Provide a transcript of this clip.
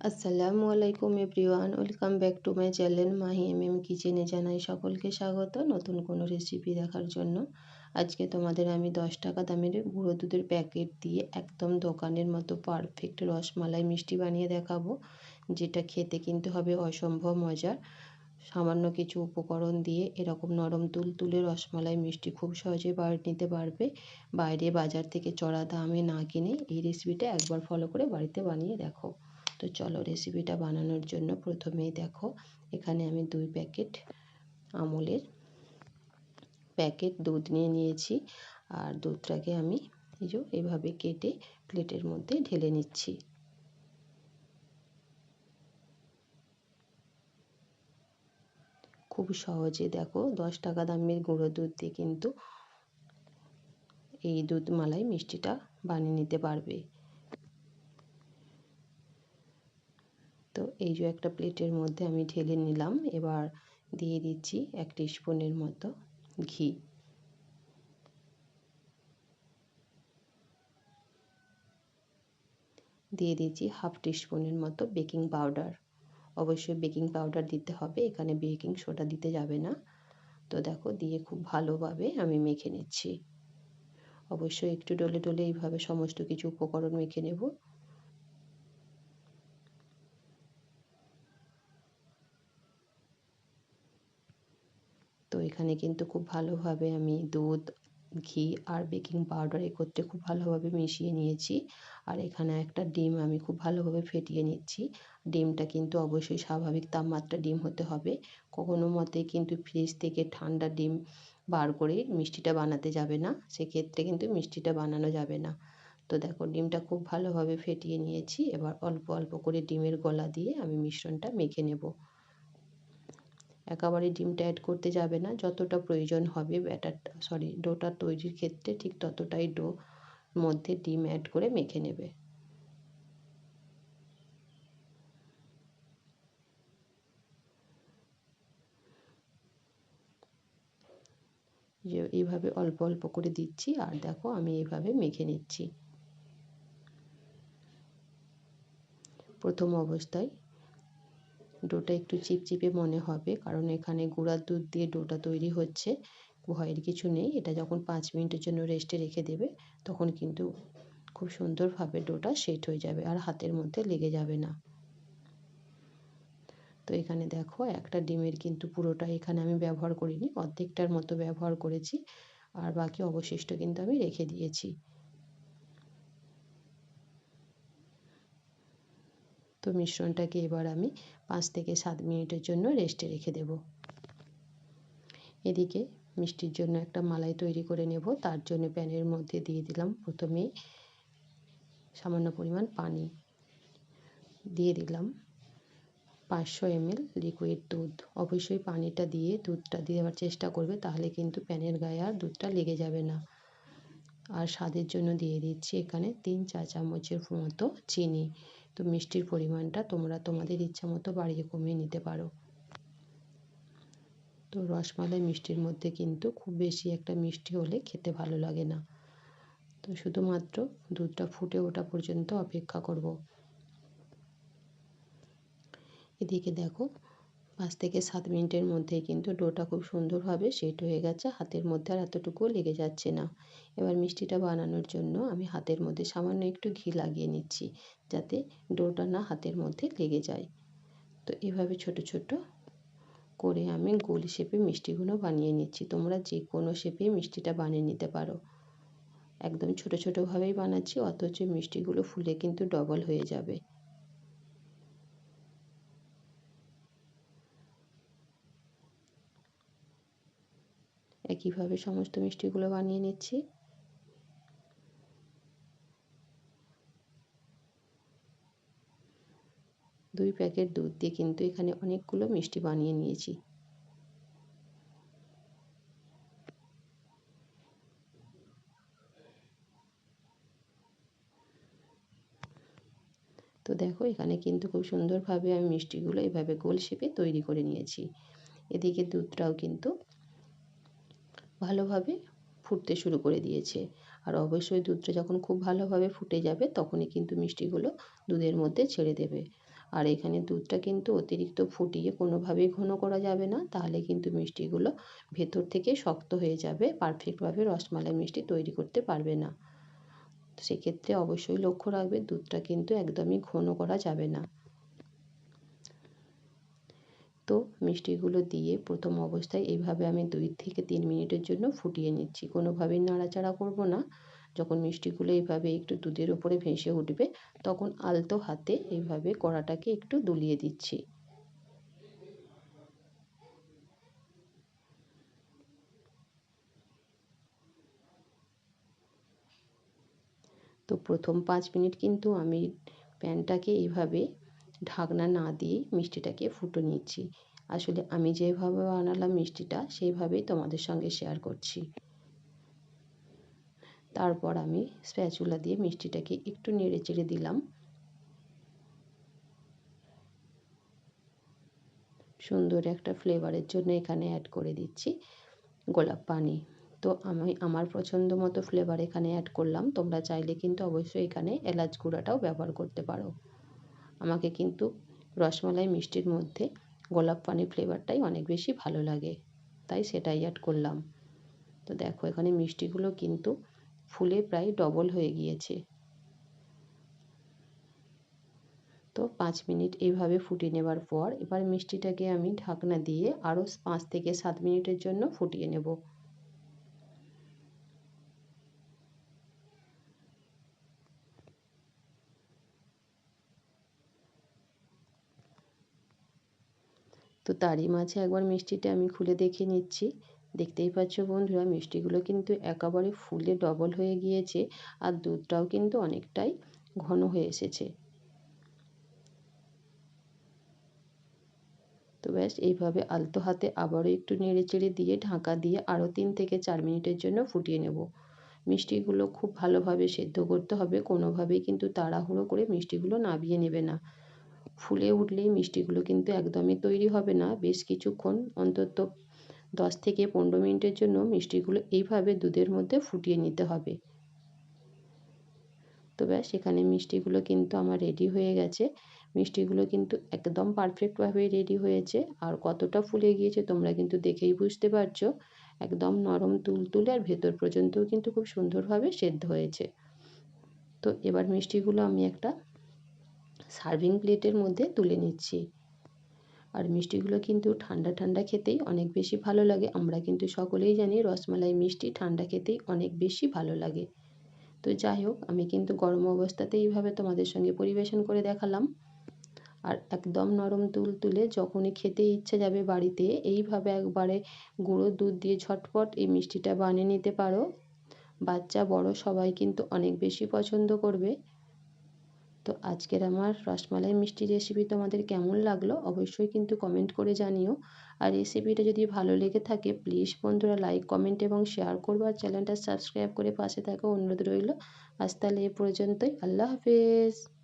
আসসালামু আলাইকুম everyone, welcome back to my channel Mahi M M কিচেনে জানাই সকলকে স্বাগত নতুন কোনো রেসিপি দেখার জন্য। আজকে তোমাদের আমি দশ টাকা দামের গুঁড়ো দুধের প্যাকেট দিয়ে একদম দোকানের মতো পারফেক্ট রসমালাই মিষ্টি বানিয়ে দেখাবো, যেটা খেতে কিন্তু হবে অসম্ভব মজার। সামান্য কিছু উপকরণ দিয়ে এরকম নরম তুল তুলে রসমালাই মিষ্টি খুব সহজে বাড়ি নিতে পারবে। বাইরে বাজার থেকে চড়া দামে না কিনে এই রেসিপিটা একবার ফলো করে বাড়িতে বানিয়ে দেখো। তো চলো রেসিপিটা বানানোর জন্য প্রথমেই দেখো, এখানে আমি দুই প্যাকেট আমলের প্যাকেট দুধ নিয়ে নিয়েছি আর দুধটাকে আমি এই যে এভাবে কেটে প্লেটের মধ্যে ঢেলে নিচ্ছি। খুব সহজে দেখো, দশ টাকা দামের গুঁড়ো দুধ দিয়ে কিন্তু এই দুধ মালাই মিষ্টিটা বানিয়ে নিতে পারবে তো এই যে একটা প্লেটের মধ্যে আমি ঢেলে নিলাম। এবার দিয়ে দিচ্ছি এক স্পুনের মতো ঘি। দিয়ে দিচ্ছি হাফ টিস্পুনের মতো বেকিং পাউডার। অবশ্যই বেকিং পাউডার দিতে হবে, এখানে বেকিং সোডা দিতে যাবে না। তো দেখো, দিয়ে খুব ভালোভাবে আমি মেখে নিচ্ছি। অবশ্যই একটু ডলে ডলে এইভাবে সমস্ত কিছু উপকরণ মেখে নেব। তো এখানে কিন্তু খুব ভালোভাবে আমি দুধ, ঘি আর বেকিং পাউডার একত্রে খুব ভালোভাবে মিশিয়ে নিয়েছি। আর এখানে একটা ডিম আমি খুব ভালোভাবে ফেটিয়ে নিচ্ছি। ডিমটা কিন্তু অবশ্যই স্বাভাবিক তাপমাত্রা ডিম হতে হবে। কখনো মতে কিন্তু ফ্রিজ থেকে ঠান্ডা ডিম বার করে মিষ্টিটা বানাতে যাবে না। সেক্ষেত্রে কিন্তু মিষ্টিটা বানানো যাবে না। তো দেখো, ডিমটা খুব ভালোভাবে ফেটিয়ে নিয়েছি। এবার অল্প অল্প করে ডিমের গলা দিয়ে আমি মিশ্রণটা মেখে নেব। একেবারে ডিমটা অ্যাড করতে যাবে না। যতটা প্রয়োজন হবে ব্যাটারটা সরি ডোটা তৈরির ক্ষেত্রে ঠিক ততটাই ডো মধ্যে ডিম অ্যাড করে মেখে নেবে। যে এইভাবে অল্প অল্প করে দিচ্ছি, আর দেখো আমি এইভাবে মেখে নিচ্ছি। প্রথম অবস্থায় ডোটা একটু চিপচিপে মনে হবে, কারণ এখানে গুঁড়ার দুধ দিয়ে ডোটা তৈরি হচ্ছে। ভয়ের কিছু নেই, এটা যখন পাঁচ মিনিটের জন্য রেস্টে রেখে দেবে, তখন কিন্তু খুব সুন্দরভাবে ডোটা সেট হয়ে যাবে আর হাতের মধ্যে লেগে যাবে না। তো এখানে দেখো, একটা ডিমের কিন্তু পুরোটা এখানে আমি ব্যবহার করিনি, অর্ধেকটার মতো ব্যবহার করেছি আর বাকি অবশিষ্ট কিন্তু আমি রেখে দিয়েছি। তো মিশ্রণটাকে এবার আমি পাঁচ থেকে সাত মিনিটের জন্য রেস্টে রেখে দেব। এদিকে মিষ্টির জন্য একটা মালাই তৈরি করে নেব। তার জন্য প্যানের মধ্যে দিয়ে দিলাম প্রথমেই সামান্য পরিমাণ পানি। দিয়ে দিলাম পাঁচশো এমএল লিকুইড দুধ। অবশ্যই পানিটা দিয়ে দুধটা দেওয়ার চেষ্টা করবে, তাহলে কিন্তু প্যানের গায়ে আর দুধটা লেগে যাবে না। আর স্বাদের জন্য দিয়ে দিচ্ছি এখানে তিন চা চামচের মতো চিনি। তো মিষ্টির পরিমাণটা তোমরা তোমাদের ইচ্ছা মতো বাড়িয়ে কমিয়ে নিতে পারো। তো রসমালাই মিষ্টির মধ্যে কিন্তু খুব বেশি একটা মিষ্টি হলে খেতে ভালো লাগে না। তো শুধুমাত্র দুধটা ফুটে ওঠা পর্যন্ত অপেক্ষা করব। এদিকে দেখো পাঁচ থেকে সাত মিনিটের মধ্যে কিন্তু ডোটা খুব সুন্দরভাবে সেট হয়ে গেছে, হাতের মধ্যে আর এতটুকুও লেগে যাচ্ছে না। এবার মিষ্টিটা বানানোর জন্য আমি হাতের মধ্যে সামান্য একটু ঘি লাগিয়ে নিচ্ছি, যাতে ডোটা না হাতের মধ্যে লেগে যায়। তো এভাবে ছোট ছোট করে আমি গোল শেপে মিষ্টিগুলো বানিয়ে নিচ্ছি। তোমরা যে কোনো শেপে মিষ্টিটা বানিয়ে নিতে পারো। একদম ছোট ছোটোভাবেই বানাচ্ছি, অথচ মিষ্টিগুলো ফুলে কিন্তু ডবল হয়ে যাবে। একইভাবে সমস্ত মিষ্টিগুলো বানিয়ে নিচ্ছি। দুই প্যাকেট দুধ দিয়ে কিন্তু এখানে অনেকগুলো মিষ্টি বানিয়ে নিয়েছি। তো দেখো, এখানে কিন্তু খুব সুন্দরভাবে আমি মিষ্টিগুলো এভাবে গোল শেপে তৈরি করে নিয়েছি। এদিকে দুধটাও কিন্তু ভালোভাবে ফুটতে শুরু করে দিয়েছে। আর অবশ্যই দুধটা যখন খুব ভালোভাবে ফুটে যাবে, তখনই কিন্তু মিষ্টিগুলো দুধের মধ্যে ছেড়ে দেবে। আর এখানে দুধটা কিন্তু অতিরিক্ত ফুটিয়ে কোনোভাবেই ঘন করা যাবে না, তাহলে কিন্তু মিষ্টিগুলো ভেতর থেকে শক্ত হয়ে যাবে, পারফেক্টভাবে রসমালাই মিষ্টি তৈরি করতে পারবে না। সেক্ষেত্রে অবশ্যই লক্ষ্য রাখবে, দুধটা কিন্তু একদমই ঘন করা যাবে না। তো মিষ্টিগুলো দিয়ে প্রথম অবস্থায় এইভাবে আমি দুই থেকে তিন মিনিটের জন্য ফুটিয়ে নিচ্ছি। কোনোভাবেই নাড়াচাড়া করব না। যখন মিষ্টিগুলো এইভাবে একটু দুধের ওপরে ভেসে উঠবে, তখন আলতো হাতে এইভাবে কড়াটাকে একটু দুলিয়ে দিচ্ছি। তো প্রথম পাঁচ মিনিট কিন্তু আমি প্যানটাকে এইভাবে ঢাকনা না দিয়ে মিষ্টিটাকে ফুটো নিচ্ছি। আসলে আমি যেভাবে বানালাম মিষ্টিটা, সেইভাবেই তোমাদের সঙ্গে শেয়ার করছি। তারপর আমি স্প্যাচুলা দিয়ে মিষ্টিটাকে একটু নেড়ে চেড়ে দিলাম। সুন্দর একটা ফ্লেভারের জন্য এখানে অ্যাড করে দিচ্ছি গোলাপ পানি। তো আমি, আমার পছন্দ মতো ফ্লেভার এখানে অ্যাড করলাম। তোমরা চাইলে কিন্তু অবশ্যই এখানে এলাচ গুঁড়াটাও ব্যবহার করতে পারো। আমাকে কিন্তু রসমালাই মিষ্টির মধ্যে গোলাপ পানি ফ্লেভারটাই অনেক বেশি ভালো লাগে। তাই সেটাই অ্যাড করলাম। তো দেখো, এখানে মিষ্টিগুলো কিন্তু ফুলে প্রায় ডবল হয়ে গিয়েছে। তো পাঁচ মিনিট এইভাবে ফুটিয়ে নেবার পর এবার মিষ্টিটাকে আমি ঢাকনা দিয়ে আরও পাঁচ থেকে সাত মিনিটের জন্য ফুটিয়ে নেব। তো তারই মাঝে একবার মিষ্টিটা আমি খুলে দেখে নিচ্ছি। দেখতেই পাচ্ছ বন্ধুরা, মিষ্টিগুলো কিন্তু একেবারে ফুলে ডবল হয়ে গিয়েছে আর দুধটাও কিন্তু অনেকটাই ঘন হয়ে এসেছে। তো ব্যাস, এইভাবে আলতো হাতে আবারও একটু নেড়ে চেড়ে দিয়ে ঢাকা দিয়ে আরও তিন থেকে চার মিনিটের জন্য ফুটিয়ে নেব। মিষ্টিগুলো খুব ভালোভাবে সেদ্ধ করতে হবে, কোনোভাবেই কিন্তু তাড়াহুড়ো করে মিষ্টিগুলো নাবিয়ে নেবে না। ফুলে উঠলেই মিষ্টিগুলো কিন্তু একদমই তৈরি হবে না। বেশ কিছুক্ষণ অন্তত দশ থেকে পনেরো মিনিটের জন্য মিষ্টিগুলো এইভাবে দুধের মধ্যে ফুটিয়ে নিতে হবে। তো ব্যাস, এখানে মিষ্টিগুলো কিন্তু আমার রেডি হয়ে গেছে। মিষ্টিগুলো কিন্তু একদম পারফেক্টভাবে রেডি হয়েছে। আর কতটা ফুলে গিয়েছে তোমরা কিন্তু দেখেই বুঝতে পারছ। একদম নরম তুলতুলে আর ভেতর পর্যন্তও কিন্তু খুব সুন্দরভাবে সেদ্ধ হয়েছে। তো এবার মিষ্টিগুলো আমি একটা সার্ভিং প্লেটের মধ্যে তুলে নিচ্ছি। আর মিষ্টিগুলো কিন্তু ঠান্ডা ঠান্ডা খেতেই অনেক বেশি ভালো লাগে। আমরা কিন্তু সকলেই জানি রসমালাই মিষ্টি ঠান্ডা খেতেই অনেক বেশি ভালো লাগে। তো যাই হোক, আমি কিন্তু গরম অবস্থাতেই এইভাবে তোমাদের সঙ্গে পরিবেশন করে দেখালাম। আর একদম নরম তুল তুলে যখনই খেতে ইচ্ছে যাবে বাড়িতে, এইভাবে একবারে গুঁড়ো দুধ দিয়ে ঝটপট এই মিষ্টিটা বানিয়ে নিতে পারো। বাচ্চা, বড় সবাই কিন্তু অনেক বেশি পছন্দ করবে। তো আজকের আমার রসমালাই মিষ্টি রেসিপি তোমাদের কেমন লাগল অবশ্যই কিন্তু কমেন্ট করে জানিও। আর রেসিপিটা যদি ভালো লেগে থাকে প্লিজ বন্ধুরা লাইক কমেন্ট এবং শেয়ার করব আর চ্যানেলটা সাবস্ক্রাইব করে পাশে থাকা অনুরোধ রইল। আজ তাহলে এ পর্যন্তই, আল্লাহ হাফেজ।